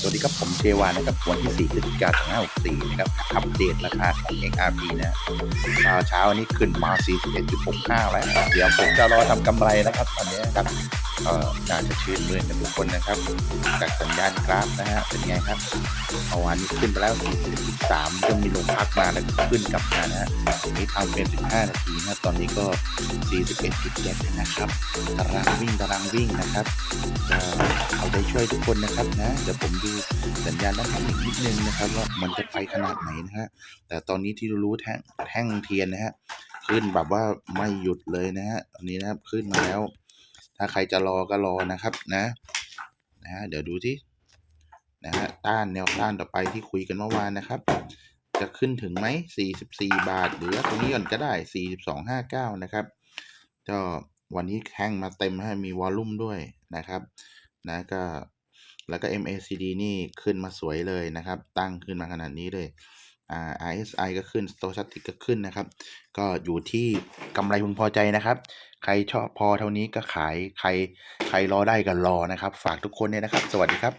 สวัสดีครับ ผมเจวานะครับวันที่4พฤศจิกายน2564นะครับอัปเดตราคาของ XRP นะเช้าเช้านี้ขึ้นมา 41.65 แล้ว เดี๋ยวผมจะรอทำกำไรนะครับ ตอนนี้นะครับเอ่อน่าจะชื่นมื่นกันทุกคนนะครับ จากสัญญาณกราฟนะฮะเป็นไงครับเมื่อวานนี้ขึ้นไปแล้ว41.3จนมีลงพักมาแล้วขึ้นกลับมานะฮะนี่ทำเป็น 15 นาทีนะตอนนี้ก็ 41.7 นะครับตารางวิ่งตารางวิ่งนะครับเใจช่วยทุกคนนะครับนะเดี๋ยวผมดูสัญญาณด้านข้างอีกนิดนึงนะครับว่ามันจะไปขนาดไหนนะฮะแต่ตอนนี้ที่รู้ๆแท่งแท่งเทียนนะฮะขึ้นแบบว่าไม่หยุดเลยนะฮะอันนี้นะครับขึ้นมาแล้ว ถ้าใครจะรอก็รอนะครับนะนะฮะเดี๋ยวดูที่นะฮะต้านแนวต้านต่อไปที่คุยกันเมื่อวานนะครับ จะขึ้นถึงไหม44 บาท หรือตรงนี้ก่อนก็ได้ 42.59 นะครับก็วันนี้แท่งมาเต็มให้มีวอลลุ่มด้วยนะครับ นะก็แล้วก็ MACD นี่ขึ้นมาสวยเลยนะครับ ตั้งขึ้นมาขนาดนี้เลยอ่า RSI ก็ขึ้น Stochastic ก็ขึ้นนะครับ ก็อยู่ที่กำไรพึงพอใจนะครับ ใครชอบพอเท่านี้ก็ขาย ใครใครรอได้ก็รอนะครับ ฝากทุกคนเนี่ยนะครับ สวัสดีครับ